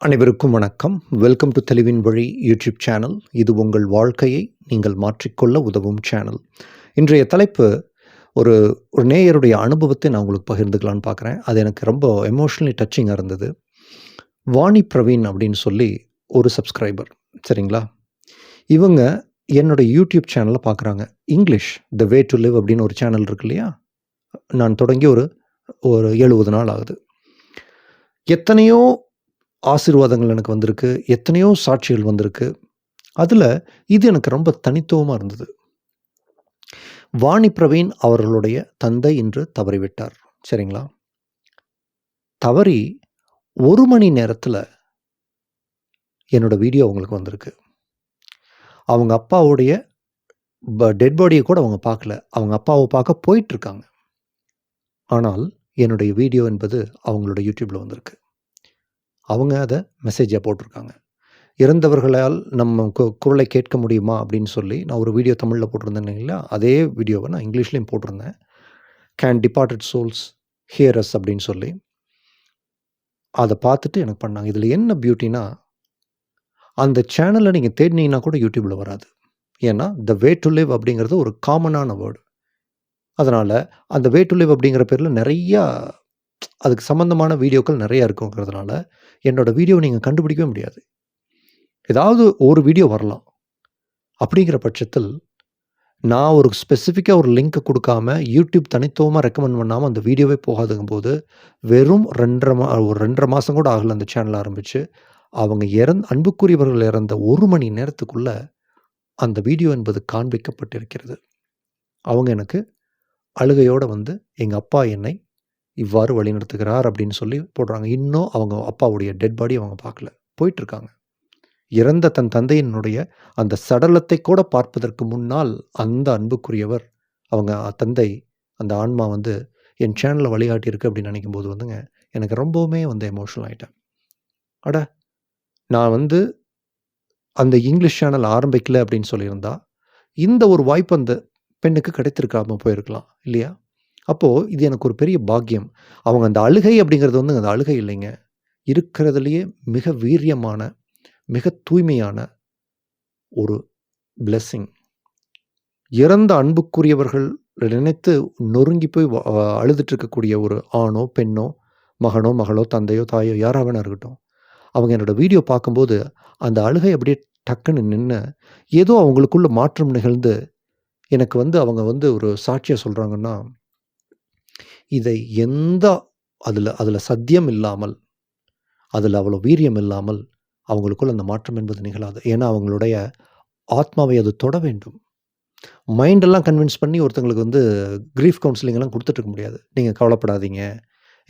அனைவருக்கும் வணக்கம். Welcome to தெளிவின் வழி யூடியூப் சேனல் இது உங்கள் வாழ்க்கையை நீங்கள் மாற்றிக்கொள்ள உதவும் சேனல் இன்றைய தலைப்பு ஒரு ஒரு நேயருடைய அனுபவத்தை நான் உங்களுக்கு பகிர்ந்துக்கலான்னு பார்க்குறேன். அது எனக்கு ரொம்ப எமோஷ்னலி டச்சிங்காக இருந்தது. வாணி பிரவீன் அப்படின்னு சொல்லி ஒரு சப்ஸ்கிரைபர் சரிங்களா? இவங்க என்னோடய யூடியூப் சேனலை பார்க்குறாங்க. English the way to live அப்படின்னு ஒரு சேனல் இருக்கு இல்லையா? நான் தொடங்கி ஒரு ஒரு எழுபது நாள் ஆகுது. எத்தனையோ ஆசீர்வாதங்கள் எனக்கு வந்திருக்கு. எத்தனையோ சாட்சிகள் வந்திருக்கு. அதில் இது எனக்கு ரொம்ப தனித்துவமாக இருந்தது. வாணி பிரவீன் அவர்களுடைய தந்தை இன்று தவறிவிட்டார். சரிங்களா? தவறி ஒரு மணி நேரத்தில் என்னோட வீடியோ அவங்களுக்கு வந்திருக்கு. அவங்க அப்பாவுடைய டெட் பாடியை கூட அவங்க பார்க்கல. அவங்க அப்பாவை பார்க்க போயிட்டுருக்காங்க ஆனால் என்னுடைய வீடியோ என்பது அவங்களோட யூடியூப்பில் வந்திருக்கு. அவங்க அதை மெசேஜாக போட்டிருக்காங்க. இறந்தவர்களால் நம்ம கு- குரலை கேட்க முடியுமா அப்படின்னு சொல்லி நான் ஒரு வீடியோ தமிழில் போட்டிருந்தேன் இல்லைங்களா? அதே வீடியோவை நான் இங்கிலீஷ்லேயும் போட்டிருந்தேன். கேன் டிபார்ட்டட் சோல்ஸ் ஹியரஸ் அப்படின்னு சொல்லி. அதை பார்த்துட்டு எனக்கு பண்ணாங்க. இதில் என்ன பியூட்டினா அந்த சேனலை நீங்கள் தேடினீங்கன்னா கூட யூடியூப்பில் வராது. ஏன்னா த வே டு லிவ் அப்படிங்கிறது ஒரு காமனான வேர்டு அதனால் அந்த வே டு லிவ் அப்படிங்கிற பேரில் நிறையா அதுக்கு சம்மந்தமான வீடியோக்கள் நிறையா இருக்குங்கிறதுனால என்னோட வீடியோ நீங்கள் கண்டுபிடிக்கவே முடியாது. ஏதாவது ஒரு வீடியோ வரலாம். அப்படிங்கிற பட்சத்தில் நான் ஒரு ஸ்பெசிஃபிக்காக ஒரு லிங்க்கை கொடுக்காம யூடியூப் தனித்துவமாக ரெக்கமெண்ட் பண்ணாமல் அந்த வீடியோவே போகாதுங்கும் போது வெறும் ரெண்டரை மா ஒரு ரெண்டரை மாதம் கூட ஆகல அந்த சேனல் ஆரம்பித்து அவங்க இறந் அன்புக்குரியவர்கள் இறந்த ஒரு மணி நேரத்துக்குள்ளே அந்த வீடியோ என்பது காண்பிக்கப்பட்டிருக்கிறது. அவங்க எனக்கு அழுகையோடு வந்து எங்கள் அப்பா என்னை இவ்வாறு வழிநடத்துகிறார் அப்படின்னு சொல்லி போடுறாங்க. இன்னும் அவங்க அப்பாவுடைய டெட் பாடி அவங்க பார்க்கல. போயிட்டுருக்காங்க. இறந்த தன் தந்தையினுடைய அந்த சடலத்தை கூட பார்ப்பதற்கு முன்னால் அந்த அன்புக்குரியவர் அவங்க தந்தை அந்த ஆன்மா வந்து என் சேனலில் வழிகாட்டியிருக்கு அப்படின்னு நினைக்கும் போது வந்துங்க எனக்கு ரொம்பவுமே வந்து எமோஷனல் ஆகிட்டேன் அட நான் வந்து அந்த இங்கிலீஷ் சேனல் ஆரம்பிக்கல அப்படின்னு சொல்லியிருந்தா இந்த ஒரு வாய்ப்பு அந்த பெண்ணுக்கு கிடைத்திருக்காம போயிருக்கலாம் இல்லையா? அப்போது இது எனக்கு ஒரு பெரிய பாக்கியம். அவங்க அந்த அழுகை அப்படிங்கிறது வந்து அந்த அழுகை இல்லைங்க. இருக்கிறதுலையே மிக வீரியமான மிக தூய்மையான ஒரு பிளெஸ்ஸிங் இறந்த அன்புக்குரியவர்கள் நினைத்து நொறுங்கி போய் அழுதுட்டு இருக்கக்கூடிய ஒரு ஆணோ பெண்ணோ மகனோ மகளோ தந்தையோ தாயோ யாராக வேணா இருக்கட்டும். அவங்க என்னோட வீடியோ பார்க்கும்போது அந்த அழுகை அப்படியே டக்குன்னு நின்று ஏதோ அவங்களுக்குள்ள மாற்றம் நிகழ்ந்து எனக்கு வந்து அவங்க வந்து ஒரு சாட்சியை சொல்கிறாங்கன்னா இதை எந்த அதில் அதில் சத்தியம் இல்லாமல் அதில் அவ்வளோ வீரியம் இல்லாமல் அவங்களுக்குள்ள அந்த மாற்றம் என்பது நிகழாது. ஏன்னா அவங்களுடைய ஆத்மாவை அது தொட வேண்டும். மைண்டெல்லாம் கன்வின்ஸ் பண்ணி ஒருத்தங்களுக்கு வந்து க்ரீஃப் கவுன்சிலிங்கெல்லாம் கொடுத்துட்ருக்க கொடுத்துட்டு முடியாது. நீங்கள் கவலைப்படாதீங்க.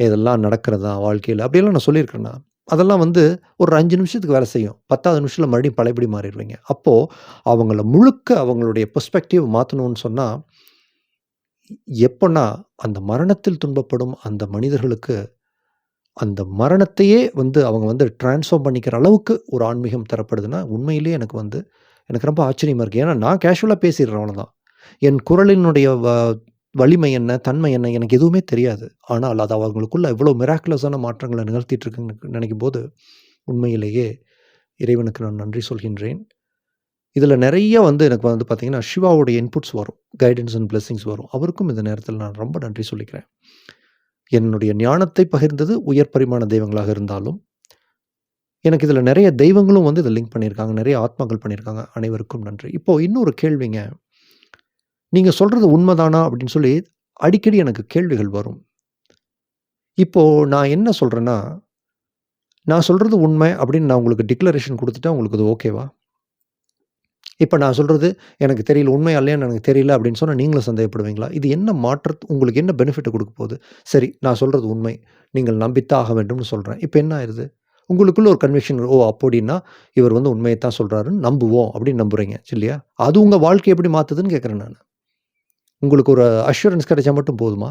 இதெல்லாம் நடக்கிறதா வாழ்க்கையில்? அப்படியெல்லாம் நான் சொல்லியிருக்கேன்னா அதெல்லாம் வந்து ஒரு அஞ்சு நிமிஷத்துக்கு வேலை செய்யும். பத்தாவது நிமிஷத்தில் மறுபடியும் பழையபடி மாறிடுவீங்க. அப்போது அவங்கள முழுக்க அவங்களுடைய பெர்ஸ்பெக்டிவ் மாற்றணும்னு சொன்னால் எப்போன்னா அந்த மரணத்தில் துன்பப்படும் அந்த மனிதர்களுக்கு அந்த மரணத்தையே வந்து அவங்க வந்து ட்ரான்ஸ்ஃபார்ம் பண்ணிக்கிற அளவுக்கு ஒரு ஆன்மீகம் தரப்படுதுன்னா உண்மையிலேயே எனக்கு வந்து எனக்கு ரொம்ப ஆச்சரியமாக இருக்குது ஏன்னா நான் கேஷுவலாக பேசிடுறேன் அவ்வளோதான் என் குரலினுடைய வ வலிமை என்ன தன்மை என்ன எனக்கு எதுவுமே தெரியாது. ஆனால் அது அவங்களுக்குள்ள இவ்வளோ மிராக்குலஸான மாற்றங்களை நிகழ்த்திட்டு இருக்குன்னு நினைக்கும் போது உண்மையிலேயே இறைவனுக்கு நான் நன்றி சொல்கின்றேன். இதில் நிறைய வந்து எனக்கு வந்து பார்த்திங்கன்னா சிவாவுடைய இன்புட்ஸ் வரும். கைடன்ஸ் அண்ட் பிளெஸிங்ஸ் வரும். அவருக்கும் இந்த நேரத்தில் நான் ரொம்ப நன்றி சொல்லிக்கிறேன். என்னுடைய ஞானத்தை பகிர்ந்தது உயர் பரிமாண தெய்வங்களாக இருந்தாலும் எனக்கு இதில் நிறைய தெய்வங்களும் வந்து இதை லிங்க் பண்ணியிருக்காங்க. நிறைய ஆத்மாக்கள் பண்ணியிருக்காங்க. அனைவருக்கும் நன்றி. இப்போது இன்னொரு கேள்விங்க. நீங்கள் சொல்கிறது உண்மைதானா? அப்படின்னு சொல்லி அடிக்கடி எனக்கு கேள்விகள் வரும். இப்போது நான் என்ன சொல்கிறேன்னா நான் சொல்கிறது உண்மை அப்படின்னு நான் உங்களுக்கு டிக்ளரேஷன் கொடுத்துட்டா உங்களுக்கு அது ஓகேவா இப்போ நான் சொல்கிறது எனக்கு தெரியல உண்மை இல்லையான்னு எனக்கு தெரியல அப்படின்னு சொன்னால் நீங்களும் சந்தேகப்படுவீங்களா? இது என்ன மாற்றத்து உங்களுக்கு என்ன பெனிஃபிட்டை கொடுக்க போகுது? சரி நான் சொல்கிறது உண்மை. நீங்கள் நம்பித்தான் ஆக வேண்டும்னு சொல்கிறேன் இப்போ என்ன ஆயிடுது உங்களுக்குள்ள ஒரு கன்விக்ஷன் ஓ அப்படின்னா இவர் வந்து உண்மையை தான் சொல்கிறாருன்னு நம்புவோம் அப்படின்னு நம்புறீங்க இல்லையா? அது உங்கள் வாழ்க்கை எப்படி மாற்றுதுன்னு கேட்குறேன் நான். உங்களுக்கு ஒரு அஷூரன்ஸ் கிடைச்சா மட்டும் போதுமா?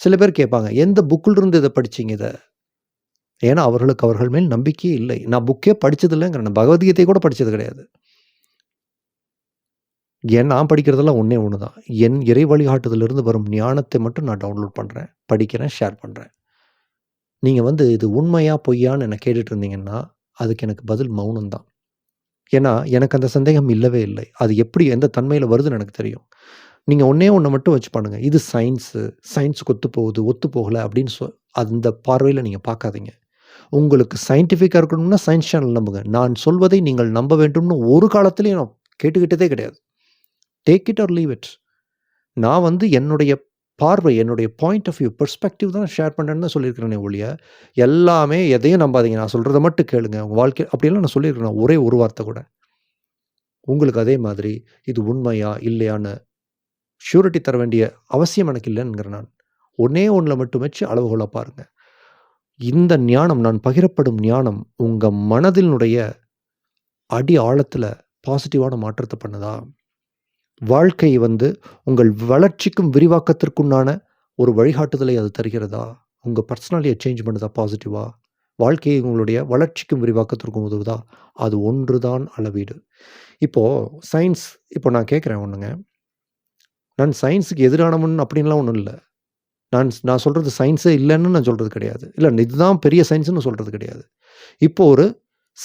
சில பேர் கேட்பாங்க எந்த புக்கில் இருந்து இதை படிச்சிங்க இதை? ஏன்னா அவர்களுக்கு அவர்கள் மேல் நம்பிக்கையே இல்லை. நான் புக்கே படித்ததில்லைங்கிறேன் பகவத்கீதையை பகவத்கீதை கூட படித்தது கிடையாது. ஏன் நான் படிக்கிறதெல்லாம் ஒன்றே ஒன்று தான் என் இறை வழிகாட்டுதலிருந்து வரும் ஞானத்தை மட்டும் நான் டவுன்லோட் பண்ணுறேன் படிக்கிறேன் ஷேர் பண்ணுறேன் நீங்கள் வந்து இது உண்மையாக பொய்யான்னு என்ன கேட்டுட்டு இருந்தீங்கன்னா அதுக்கு எனக்கு பதில் மௌனம் தான். ஏன்னா, எனக்கு அந்த சந்தேகம் இல்லவே இல்லை. அது எப்படி எந்த தன்மையில் வருதுன்னு எனக்கு தெரியும். நீங்கள் ஒன்றே ஒன்று மட்டும் வச்சு பண்ணுங்கள் இது சயின்ஸு. சயின்ஸுக்கு ஒத்து போகுது, ஒத்து போகலை அப்படின்னு சொ அந்த பார்வையில் நீங்கள் பார்க்காதீங்க. உங்களுக்கு சயின்டிஃபிக்காக இருக்கணும்னா சயின்ஸ் சேனல் நம்புங்க. நான் சொல்வதை நீங்கள் நம்ப வேண்டும்னு ஒரு காலத்துலேயும் நான் கேட்டுக்கிட்டதே கிடையாது. Take it or leave it. நான் வந்து என்னுடைய பார்வை, என்னுடைய பாயிண்ட் ஆஃப் வியூ, பெர்ஸ்பெக்டிவ் தான் ஷேர் பண்ணுறேன்னு தான் சொல்லியிருக்கிறேனே ஒழிய, எல்லாமே எதையும் நம்பாதீங்க. நான் சொல்கிறத மட்டும் கேளுங்க. உங்கள் வாழ்க்கை அப்படியெல்லாம் நான் சொல்லியிருக்கிறேன் ஒரே ஒரு வார்த்தை கூட. உங்களுக்கு அதே மாதிரி இது உண்மையா? இல்லையான்னு ஷூரிட்டி தர வேண்டிய அவசியம் எனக்கு இல்லைங்கிற நான். ஒன்னே ஒன்றில் மட்டும் வச்சு அளவுகோலா பாருங்கள் இந்த ஞானம் நான் பகிரப்படும் ஞானம் உங்கள் மனதினுடைய அடி ஆழத்தில் பாசிட்டிவான மாற்றத்தை பண்ணுதா? வாழ்க்கை வந்து உங்கள் வளர்ச்சிக்கும் விரிவாக்கத்திற்குண்டான ஒரு வழிகாட்டுதலை அது தருகிறதா? உங்கள் பர்சனாலிட்டியை சேஞ்ச் பண்ணுதா பாசிட்டிவா? வாழ்க்கையை உங்களுடைய வளர்ச்சிக்கும் விரிவாக்கத்திற்கும் உதவுதா? அது ஒன்று தான் அளவீடு. இப்போது சயின்ஸ் இப்போ நான் கேட்குறேன் ஒன்றுங்க நான் சயின்ஸுக்கு எதிரானவன் அப்படின்லாம் ஒன்றும் இல்லை நான் நான் சொல்கிறது சயின்ஸே இல்லைன்னு நான் சொல்கிறது கிடையாது. இல்லை இதுதான் பெரிய சயின்ஸ்னு சொல்கிறது கிடையாது. இப்போ ஒரு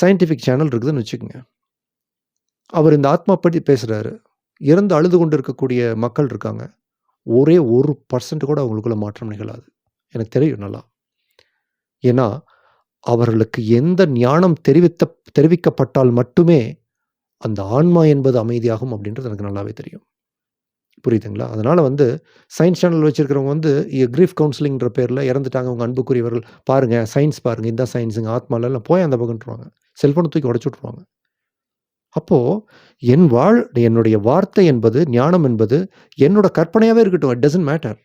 சயின்டிஃபிக் சேனல் இருக்குதுன்னு வச்சுக்கோங்க அவர் இந்த ஆத்மா பற்றி பேசுகிறாரு இறந்து அழுது கொண்டு இருக்கக்கூடிய மக்கள் இருக்காங்க. ஒரே ஒரு பர்சன்ட் கூட அவங்களுக்குள்ள மாற்றம் நிகழாது. எனக்கு தெரியும் நல்லா. ஏன்னா, அவர்களுக்கு எந்த ஞானம் தெரிவித்த தெரிவிக்கப்பட்டால் மட்டுமே அந்த ஆன்மா என்பது அமைதியாகும் அப்படின்றது எனக்கு நல்லாவே தெரியும். புரியுதுங்களா? அதனால் வந்து சயின்ஸ் சேனல் வச்சுருக்கிறவங்க வந்து கிரீஃப் கவுன்சிலிங்கிற பேரில் இறந்துட்டாங்க அவங்க அன்புக்குரியவர்கள். பாருங்கள் சயின்ஸ் பாருங்க. இதான் சயின்ஸுங்க ஆத்மாலெல்லாம் போய் அந்த பக்கம்ன்றுவாங்க. செல்ஃபோனை தூக்கி உடச்சி விட்ருவாங்க அப்போ என் வாழ் என்னுடைய வார்த்தை என்பது, ஞானம் என்பது என்னோட கற்பனையாகவே இருக்கட்டும். It doesn't matter.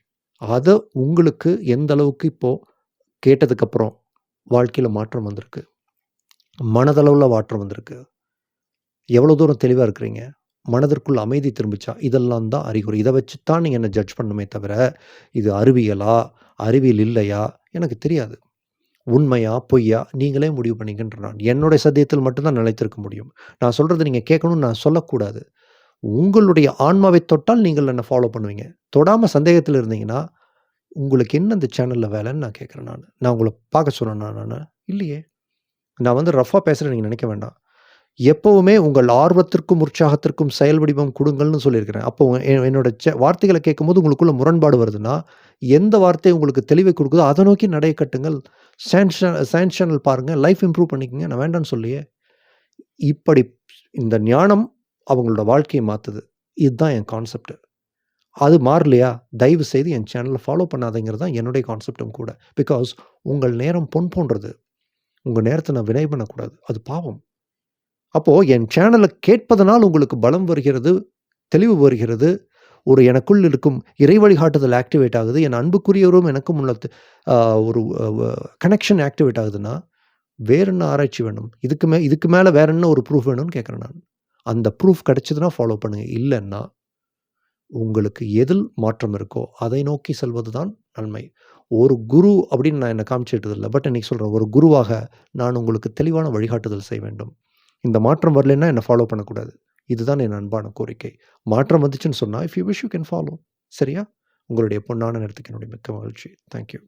அதை உங்களுக்கு எந்த அளவுக்கு இப்போது கேட்டதுக்கப்புறம் வாழ்க்கையில் மாற்றம் வந்திருக்கு? மனதளவில் மாற்றம் வந்திருக்கு? எவ்வளோ தூரம் தெளிவாக இருக்கிறீங்க? மனதிற்குள் அமைதி திரும்பிச்சா இதெல்லாம் தான் அறிகுறி. இதை வச்சு தான் நீங்கள் என்ன ஜட்ஜ் பண்ணணுமே தவிர, இது அறிவியலா? அறிவியல் இல்லையா? எனக்கு தெரியாது. உண்மையா? பொய்யா? நீங்களே முடிவு பண்ணிக்கின்ற நான். என்னுடைய சத்தியத்தில் மட்டும்தான் நிலைத்திருக்க முடியும். நான் சொல்கிறது நீங்கள் கேட்கணும்னு நான் சொல்லக்கூடாது. உங்களுடைய ஆன்மாவை தொட்டால் நீங்கள் என்ன ஃபாலோ பண்ணுவீங்க. தொடாமல் சந்தேகத்தில் இருந்தீங்கன்னா, உங்களுக்கு என்ன இந்த சேனலில் வேலைன்னு நான் கேட்குறேன் நான் நான் உங்களை பார்க்க சொன்னேன் நான் இல்லையே. நான் வந்து ரஃபாக பேசுகிறேன் நீங்கள் நினைக்க வேண்டாம். எப்பவுமே உங்கள் ஆர்வத்திற்கும், உற்சாகத்திற்கும் செயல் வடிவம் கொடுங்கள்னு சொல்லியிருக்கிறேன். அப்போ என்னோட வார்த்தைகளை கேட்கும்போது உங்களுக்குள்ள முரண்பாடு வருதுன்னா, எந்த வார்த்தை உங்களுக்கு தெளிவை கொடுக்குதோ அதை நோக்கி நடைய கட்டுங்கள். Science say science channel life improve பண்ணிக்கங்க. நான் வேண்டான்னு சொல்லியே இப்படி இந்த ஞானம் அவங்களோட வாழ்க்கையை மாற்றுது இதுதான் என் கான்செப்ட். அது மாறலையா? தயவு செய்து என் சேனலை ஃபாலோ பண்ணாதங்கிறது தான் என்னுடைய கான்செப்டும் கூட. பிகாஸ் உங்கள் நேரம் பொன் போன்றது. உங்கள் நேரத்தை நான் வினை பண்ணக்கூடாது. அது பாவம். அப்போது என் சேனலை கேட்பதனால் உங்களுக்கு பலம் வருகிறது, தெளிவு வருகிறது. ஒரு எனக்குள் இருக்கும் இறை வழிகாட்டுதல் ஆக்டிவேட் ஆகுது. என் அன்புக்குரியவரும் எனக்கும் உள்ள ஒரு கனெக்ஷன் ஆக்டிவேட் ஆகுதுன்னா, வேற என்ன ஆராய்ச்சி வேணும்? இதுக்கு மே இதுக்கு மேலே வேற என்ன ஒரு ப்ரூஃப் வேணும்னு கேட்குறேன் நான். அந்த ப்ரூஃப் கிடைச்சதுன்னா ஃபாலோ பண்ணுங்கள் இல்லைன்னா உங்களுக்கு எதில் மாற்றம் இருக்கோ, அதை நோக்கி செல்வது தான் நன்மை. ஒரு குரு அப்படின்னு நான் என்னை காமிச்சிட்டதில்லை பட் இன்றைக்கி சொல்கிறேன் ஒரு குருவாக நான் உங்களுக்கு தெளிவான வழிகாட்டுதல் செய்ய வேண்டும். இந்த மாற்றம் வரலைன்னா என்னை ஃபாலோ பண்ணக்கூடாது. இதுதான் என் அன்பான கோரிக்கை. மாற்றம் வந்துச்சுன்னு சொன்னால் if you wish you can follow. சரியா? உங்களுடைய பொண்ணான நேரத்துக்கு என்னுடைய மிக்க மகிழ்ச்சி. Thank you.